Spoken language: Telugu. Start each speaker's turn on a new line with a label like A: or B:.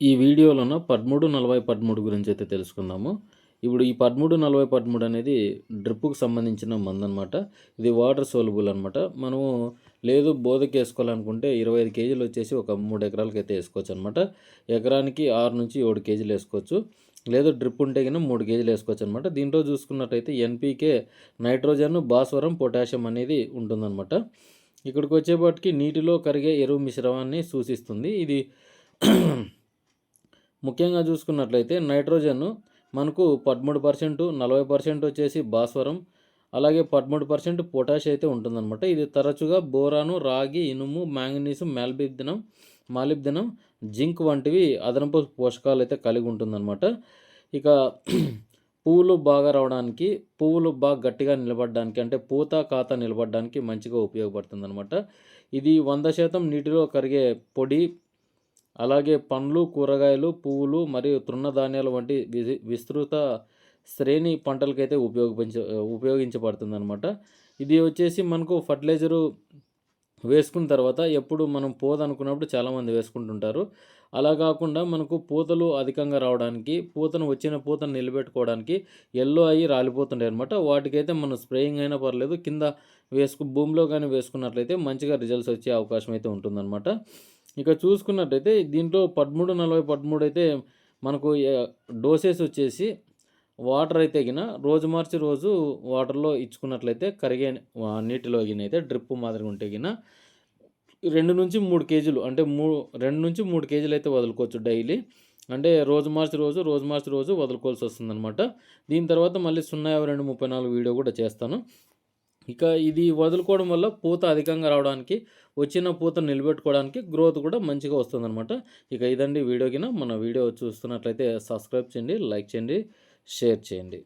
A: ఈ వీడియోలోనూ పదమూడు నలభై పదమూడు గురించి అయితే తెలుసుకుందాము. ఇప్పుడు ఈ పదమూడు నలభై పదమూడు అనేది డ్రిప్పుకు సంబంధించిన మందనమాట ఇది వాటర్ సోలబుల్ అనమాట మనము లేదు బోధకి వేసుకోవాలనుకుంటే ఇరవై ఐదు కేజీలు వచ్చేసి ఒక మూడు ఎకరాలకి అయితే వేసుకోవచ్చు అనమాట ఎకరానికి ఆరు నుంచి ఏడు కేజీలు వేసుకోవచ్చు. లేదు డ్రిప్ ఉంటే కన్నా మూడు కేజీలు వేసుకోవచ్చు అనమాట దీంట్లో చూసుకున్నట్టయితే ఎన్పీకే నైట్రోజన్ భాస్వరం పొటాషియం అనేది ఉంటుందన్నమాట. ఇక్కడికి వచ్చేపాటికి నీటిలో కరిగే ఎరువు మిశ్రమాన్ని సూచిస్తుంది. ఇది ముఖ్యంగా చూసుకున్నట్లయితే నైట్రోజన్ మనకు పదమూడు పర్సెంట్ నలభై పర్సెంట్ వచ్చేసి భాస్వరం అలాగే పదమూడు పర్సెంట్ పొటాష్ అయితే ఉంటుందన్నమాట. ఇది తరచుగా బోరాను రాగి ఇనుము మ్యాంగనీసు మాల్బిబ్దినం మాలిబ్దినం జింక్ వంటివి అదనపు పోషకాలు అయితే కలిగి ఉంటుందన్నమాట. ఇక పువ్వులు బాగా రావడానికి పువ్వులు బాగా గట్టిగా నిలబడడానికి అంటే పూత కాత నిలబడడానికి మంచిగా ఉపయోగపడుతుంది అనమాట ఇది వంద శాతం నీటిలో కరిగే పొడి అలాగే పండ్లు కూరగాయలు పువ్వులు మరియు తృణధాన్యాలు వంటి విస్తృత శ్రేణి పంటలకైతే ఉపయోగించ ఉపయోగించబడుతుంది అనమాట ఇది వచ్చేసి మనకు ఫర్టిలైజరు వేసుకున్న తర్వాత ఎప్పుడు మనం పోదనుకున్నప్పుడు చాలామంది వేసుకుంటుంటారు. అలా కాకుండా మనకు పూతలు అధికంగా రావడానికి పూతను వచ్చిన పూతను నిలబెట్టుకోవడానికి ఎల్లో అయ్యి రాలిపోతుంటాయి అనమాట వాటికైతే మనం స్ప్రేయింగ్ అయినా పర్లేదు కింద వేసుకు భూమిలో కానీ వేసుకున్నట్లయితే మంచిగా రిజల్ట్స్ వచ్చే అవకాశం అయితే ఉంటుందన్నమాట. ఇక చూసుకున్నట్టయితే దీంట్లో పదమూడు నలభై పదమూడు అయితే మనకు డోసెస్ వచ్చేసి వాటర్ అయితే గిన రోజు మార్చి రోజు వాటర్లో ఇచ్చుకున్నట్లయితే కరిగే నీటిలో గిన అయితే డ్రిప్ మాదిరిగా ఉంటే గిన రెండు నుంచి మూడు కేజీలు అంటే మూ రెండు నుంచి మూడు కేజీలు అయితే వదులుకోవచ్చు డైలీ అంటే రోజు మార్చి రోజు రోజు మార్చి రోజు వదులుకోవాల్సి వస్తుందన్నమాట. దీని తర్వాత మళ్ళీ సున్నా యాభై రెండు ముప్పై నాలుగు వీడియో కూడా చేస్తాను. ఇక ఇది వదులుకోవడం వల్ల పూత అధికంగా రావడానికి వచ్చిన పూత నిలబెట్టుకోవడానికి గ్రోత్ కూడా మంచిగా వస్తుందన్నమాట. ఇక ఇదండి వీడియోకిన మన వీడియో చూస్తున్నట్లయితే సబ్స్క్రైబ్ చేయండి లైక్ చేయండి షేర్ చేయండి.